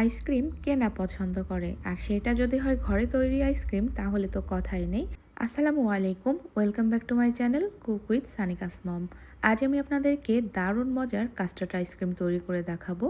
Ice cream কে না পছন্দ করে? আর সেটা যদি হয় ঘরে তৈরি আইসক্রিম, তাহলে তো কথাই নেই। আসসালামু আলাইকুম, welcome back to my channel cook with Sanika's mom আজ আমি আপনাদেরকে দারুণ মজার কাস্টার্ড আইসক্রিম তৈরি করে দেখাবো।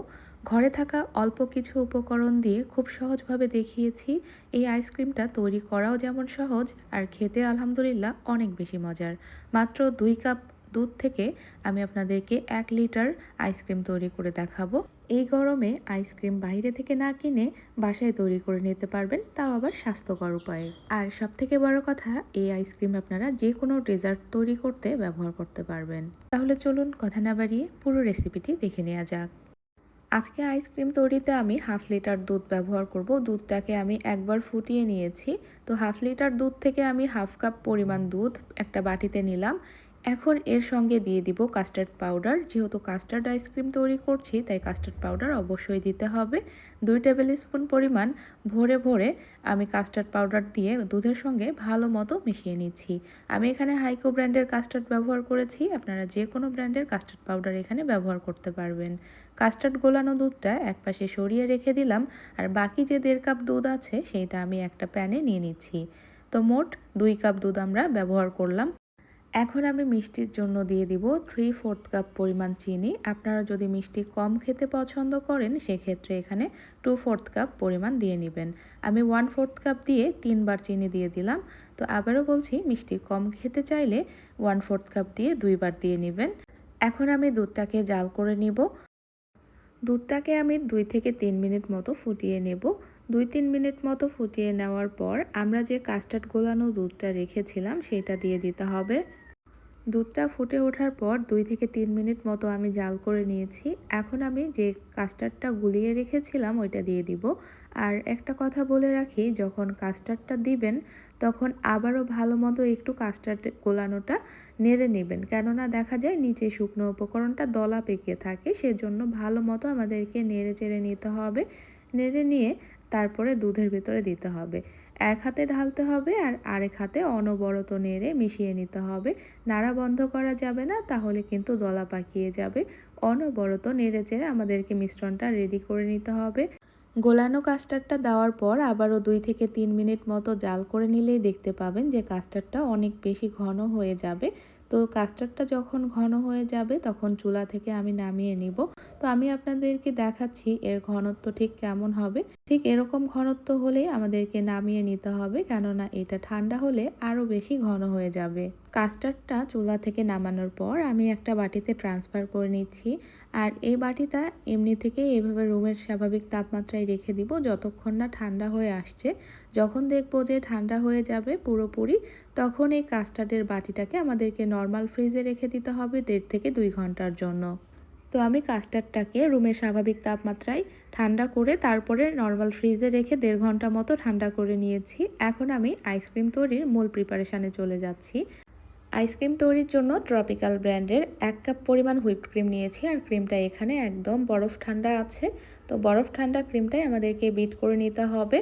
ঘরে থাকা অল্প কিছু উপকরণ দিয়ে খুব সহজভাবে দেখিয়েছি, এই আইসক্রিমটা তৈরি করাও যেমন সহজ, আর খেতে আলহামদুলিল্লাহ অনেক বেশি মজার। মাত্র দুই কাপ দুধ থেকে আমি আপনাদেরকে এক লিটার আইসক্রিম তৈরি করে দেখাবো। এই গরমে আইসক্রিম বাইরে থেকে না কিনে বাসায় তৈরি করে নিতে পারবেন, তাও আবার স্বাস্থ্যকর উপায়ে। আর সব থেকে বড় কথা, এই আইসক্রিম আপনারা যে কোনো ডেজার্ট তৈরি করতে ব্যবহার করতে পারবেন। তাহলে চলুন কথা না বাড়িয়ে পুরো রেসিপিটি দেখে নেওয়া যাক। আজকে আইসক্রিম তৈরিতে আমি হাফ লিটার দুধ ব্যবহার করব। দুধটাকে আমি একবার ফুটিয়ে নিয়েছি। তো হাফ লিটার দুধ থেকে আমি হাফ কাপ পরিমাণ দুধ একটা বাটিতে নিলাম। এখন এর সঙ্গে দিয়ে দিব কাস্টার্ড পাউডার যেহেতু কাস্টার্ড আইসক্রিম তৈরি করছি, তাই কাস্টার্ড পাউডার অবশ্যই দিতে হবে। দুই টেবিল স্পুন পরিমাণ ভরে ভরে আমি কাস্টার্ড পাউডার দিয়ে দুধের সঙ্গে ভালো মতো মিশিয়ে নিচ্ছি। আমি এখানে হাইকো ব্র্যান্ডের কাস্টার্ড ব্যবহার করেছি। আপনারা যে কোনো ব্র্যান্ডের কাস্টার্ড পাউডার এখানে ব্যবহার করতে পারবেন। কাস্টার্ড গোলানো দুধটা একপাশে সরিয়ে রেখে দিলাম, আর বাকি যে দেড় কাপ দুধ আছে, সেইটা আমি একটা প্যানে নিয়ে নিচ্ছি। তো মোট দুই কাপ দুধ আমরা ব্যবহার করলাম। এখন আমি মিষ্টির জন্য দিয়ে দিব থ্রি ফোর্থ কাপ পরিমাণ চিনি। আপনারা যদি মিষ্টি কম খেতে পছন্দ করেন, সেক্ষেত্রে এখানে টু ফোর্থ কাপ পরিমাণ দিয়ে নেবেন। আমি ওয়ান ফোর্থ কাপ দিয়ে তিনবার চিনি দিয়ে দিলাম। তো আবারও বলছি, মিষ্টি কম খেতে চাইলে ওয়ান ফোর্থ কাপ দিয়ে দুইবার দিয়ে নেবেন। এখন আমি দুধটাকে জাল করে নিব। দুধটাকে আমি দুই থেকে তিন মিনিট মতো ফুটিয়ে নেব। দুই তিন মিনিট মতো ফুটিয়ে নেওয়ার পর আমরা যে কাস্টার্ড গোলানো দুধটা রেখেছিলাম, সেটা দিয়ে দিতে হবে। দুধটা ফুটে ওঠার পর দুই থেকে তিন মিনিট মতো আমি জাল করে নিয়েছি। এখন আমি যে কাস্টার্ডটা গুলিয়ে রেখেছিলাম ওইটা দিয়ে দিব। আর একটা কথা বলে রাখি, যখন কাস্টার্ডটা দিবেন, তখন আবারও ভালো মতো একটু কাস্টার্ড গোলানোটা নেড়ে নেবেন। কেননা দেখা যায় নিচে শুকনো উপকরণটা দলা পেকে থাকে, সেজন্য ভালো মতো আমাদেরকে নেড়ে চেড়ে নিতে হবে। নেড়ে নিয়ে তারপরে দুধের ভিতরে দিতে হবে। এক হাতে ঢালতে হবে আর আরেক হাতে অনবরত নেড়ে মিশিয়ে নিতে হবে। নাড়া বন্ধ করা যাবে না, তাহলে কিন্তু দলা পাকিয়ে যাবে। অনবরত নেড়ে চেড়ে আমাদেরকে মিশ্রণটা রেডি করে নিতে হবে। গোলানো কাস্টার্ডটা দেওয়ার পর আবারও দুই থেকে তিন মিনিট মতো জাল করে নিলেই দেখতে পাবেন যে কাস্টার্ডটা অনেক বেশি ঘন হয়ে যাবে। তো কাস্টার্ডটা যখন ঘন হয়ে যাবে তখন চুলা থেকে আমি নামিয়ে নিব। তো আমি আপনাদেরকে দেখাচ্ছি এর ঘনত্ব ঠিক কেমন হবে। ঠিক এরকম ঘনত্ব হলে আমাদেরকে নামিয়ে নিতে হবে, কেননা এটা ঠান্ডা হলে আরও বেশি ঘন হয়ে যাবে। কাস্টার্ডটা চুলা থেকে নামানোর পর আমি একটা বাটিতে ট্রান্সফার করে নিচ্ছি। আর এই বাটিটা এমনি থেকে এভাবে রুমের স্বাভাবিক তাপমাত্রায় রেখে দিব যতক্ষণ না ঠান্ডা হয়ে আসছে। যখন দেখব যে ঠান্ডা হয়ে যাবে পুরোপুরি, তখন এই কাস্টার্ডের বাটিটাকে আমাদেরকে নর্মাল ফ্রিজে রেখে দিতে হবে দেড় থেকে দুই ঘণ্টার জন্য। তো আমি কাস্টার্ডটাকে রুমের স্বাভাবিক তাপমাত্রায় ঠান্ডা করে তারপরে নর্মাল ফ্রিজে রেখে দেড় ঘণ্টা মতো ঠান্ডা করে নিয়েছি। এখন আমি আইসক্রিম তৈরির মূল প্রিপারেশানে চলে যাচ্ছি। আইসক্রিম তৈরির জন্য ট্রপিক্যাল ব্র্যান্ডের এক কাপ পরিমাণ হুইপড ক্রিম নিয়েছি। আর ক্রিমটা এখানে একদম বরফ ঠান্ডা আছে। তো বরফ ঠান্ডা ক্রিমটাই আমাদেরকে বিট করে নিতে হবে।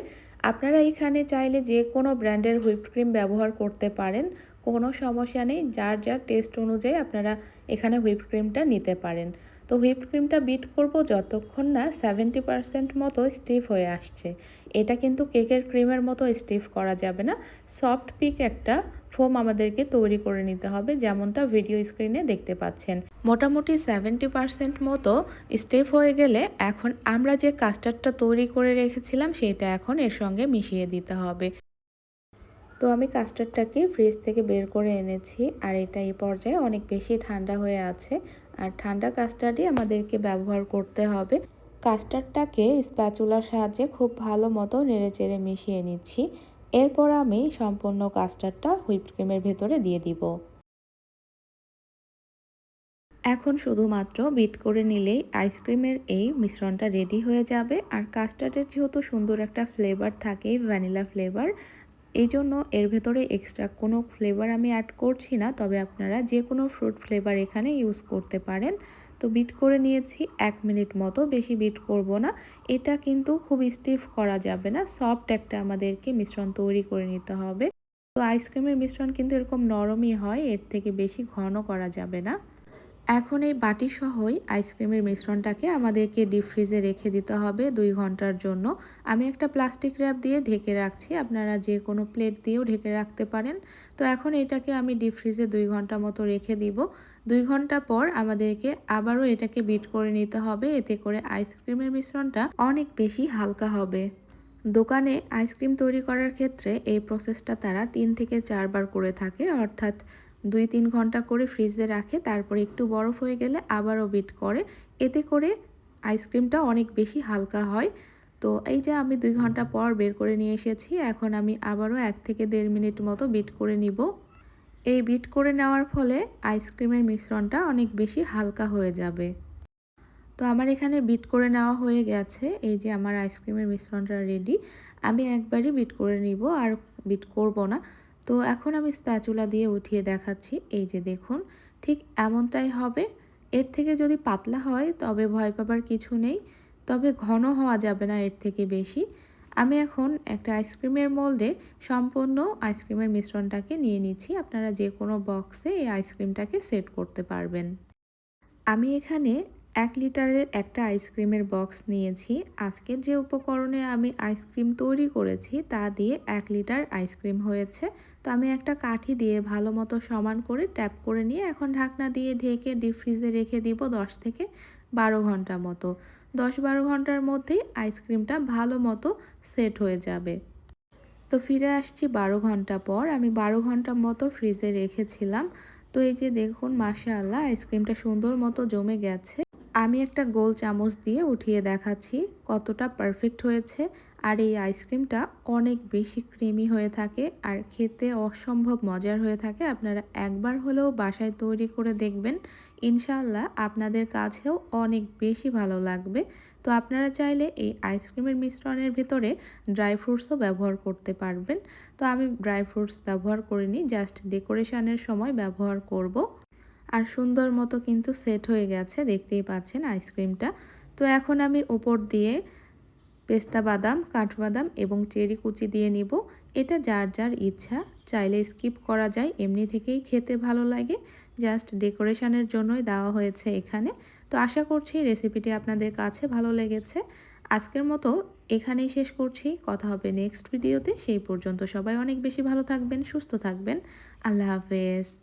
আপনারা এখানে চাইলে যে কোনো ব্র্যান্ডের হুইপড ক্রিম ব্যবহার করতে পারেন। কোনো সমস্যা নেই। যার যার টেস্ট অনুযায়ী আপনারা এখানে হুইপড ক্রিমটা নিতে পারেন। তো হুইপড ক্রিমটা বিট করব যতক্ষণ না সেভেন্টি পারসেন্ট মতো স্টিফ হয়ে আসছে। এটা কিন্তু কেকের ক্রিমের মতো স্টিফ করা যাবে না। সফট পিক একটা ফোম আমাদেরকে তৈরি করে নিতে হবে, যেমনটা ভিডিও স্ক্রিনে দেখতে পাচ্ছেন। মোটামুটি সেভেন্টি পারসেন্ট মতো স্টেপ হয়ে গেলে এখন আমরা যে কাস্টার্ডটা তৈরি করে রেখেছিলাম, সেটা এখন এর সঙ্গে মিশিয়ে দিতে হবে। তো আমি কাস্টার্ডটাকে ফ্রিজ থেকে বের করে এনেছি, আর এটা এই পর্যায়ে অনেক বেশি ঠান্ডা হয়ে আছে। আর ঠান্ডা কাস্টার্ডই আমাদেরকে ব্যবহার করতে হবে। কাস্টার্ডটাকে স্প্যাচুলার সাহায্যে খুব ভালো মতো নেড়ে চেড়ে মিশিয়ে নিচ্ছি। এরপর আমি সম্পূর্ণ কাস্টার্ডটা হুইপ ক্রিমের ভেতরে দিয়ে দিব। এখন শুধুমাত্র বিট করে নিলেই আইসক্রিমের এই মিশ্রণটা রেডি হয়ে যাবে। আর কাস্টার্ডের যেহেতু সুন্দর একটা ফ্লেভার থাকে ভ্যানিলা ফ্লেভার এই জন্য এর ভেতরে এক্সট্রা কোনো ফ্লেভার আমি অ্যাড করছি না, তবে আপনারা যে কোনো ফ্রুট ফ্লেভার এখানে ইউজ করতে পারেন। তো বিট করে নিয়েছি, এক মিনিট মতো, বেশি বিট করব না। এটা কিন্তু খুব স্টিফ করা যাবে না সফট একটা আমাদেরকে মিশ্রণ তৈরি করে নিতে হবে। তো আইসক্রিমের মিশ্রণ কিন্তু এরকম নরমই হয়, এর থেকে বেশি ঘন করা যাবে না। এখন এই বাটি সহই আইসক্রিমের মিশ্রণটাকে আমাদেরকে ডিপ ফ্রিজে রেখে দিতে হবে দুই ঘণ্টার জন্য। আমি একটা প্লাস্টিক র্যাপ দিয়ে ঢেকে রাখছি, আপনারা যে কোনো প্লেট দিয়েও ঢেকে রাখতে পারেন। তো এখন এটাকে আমি ডিপ ফ্রিজে দুই ঘণ্টা মতো রেখে দিব। দুই ঘণ্টা পর আমাদেরকে আবারও এটাকে বিট করে নিতে হবে, এতে করে আইসক্রিমের মিশ্রণটা অনেক বেশি হালকা হবে। দোকানে আইসক্রিম তৈরি করার ক্ষেত্রে এই প্রসেসটা তারা তিন থেকে চারবার করে থাকে, অর্থাৎ দুই তিন ঘণ্টা করে ফ্রিজে রাখে, তারপরে একটু বরফ হয়ে গেলে আবারও বিট করে। এতে করে আইসক্রিমটা অনেক বেশি হালকা হয়। তো এই যে আমি দুই ঘণ্টা পর বের করে নিয়ে এসেছি, এখন আমি আবারও এক থেকে দেড় মিনিট মতো বিট করে নিব। এই বিট করে নেওয়ার ফলে আইসক্রিমের মিশ্রণটা অনেক বেশি হালকা হয়ে যাবে। তো আমার এখানে বিট করে নেওয়া হয়ে গেছে, এই যে আমার আইসক্রিমের মিশ্রণটা রেডি আমি একবারই বিট করে নিব, আর বিট করব না। তো এখন আমি স্প্যাচুলা দিয়ে উঠিয়ে দেখাচ্ছি। এই যে দেখুন, ঠিক এমনটাই হবে। এর থেকে যদি পাতলা হয়, তবে ভয় পাবার কিছু নেই। তবে ঘন হওয়া যাবে না এর থেকে বেশি। আমি এখন একটা আইসক্রিমের মোল্ডে সম্পূর্ণ আইসক্রিমের মিশ্রণটাকে নিয়ে নিচ্ছি। আপনারা যে কোনো বক্সে এই আইসক্রিমটাকে সেট করতে পারবেন। আমি এখানে এক লিটারের একটা আইসক্রিমের বক্স নিয়েছি। আজকের যে উপকরণে আমি আইসক্রিম তৈরি করেছি, তা দিয়ে এক লিটার আইসক্রিম হয়েছে। তো আমি একটা কাঠি দিয়ে ভালো মতো সমান করে ট্যাপ করে নিয়ে এখন ঢাকনা দিয়ে ঢেকে ডিপ ফ্রিজে রেখে দিব দশ থেকে বারো ঘণ্টা মতো। দশ বারো ঘণ্টার মধ্যেই আইসক্রিমটা ভালো মতো সেট হয়ে যাবে। তো ফিরে আসছি বারো ঘণ্টা পর। আমি বারো ঘণ্টা মতো ফ্রিজে রেখেছিলাম। তো এই যে দেখুন মাসা আল্লাহ আইসক্রিমটা সুন্দর মতো জমে গেছে। আমি একটা গোল চামচ দিয়ে উঠিয়ে দেখাচ্ছি কতটা পারফেক্ট হয়েছে। আর এই আইসক্রিমটা অনেক বেশি ক্রিমি হয়ে থাকে আর খেতে অসম্ভব মজার হয়ে থাকে। আপনারা একবার হলেও বাসায় তৈরি করে দেখবেন। ইনশাল্লাহ আপনাদের কাছেও অনেক বেশি ভালো লাগবে। তো আপনারা চাইলে এই আইসক্রিমের মিশ্রণের ভিতরে ড্রাই ফ্রুটসও ব্যবহার করতে পারবেন। তো আমি ড্রাই ফ্রুটস ব্যবহার করিনি জাস্ট ডেকোরেশনের সময় ব্যবহার করব। আর সুন্দর মতো কিন্তু সেট হয়ে গেছে, দেখতেই পাচ্ছেন আইসক্রিমটা। তো এখন আমি উপর দিয়ে পেস্তা বাদাম, কাঠবাদাম এবং চেরি কুচি দিয়ে নিব। এটা যার যার ইচ্ছা, চাইলে স্কিপ করা যায়, এমনি থেকেই খেতে ভালো লাগে। জাস্ট ডেকোরেশনের জন্যই দেওয়া হয়েছে এখানে। তো আশা করছি রেসিপিটি আপনাদের কাছে ভালো লেগেছে। আজকের মতো এখানেই শেষ করছি। কথা হবে নেক্সট ভিডিওতে। সেই পর্যন্ত সবাই অনেক বেশি ভালো থাকবেন, সুস্থ থাকবেন। আল্লাহ হাফেজ।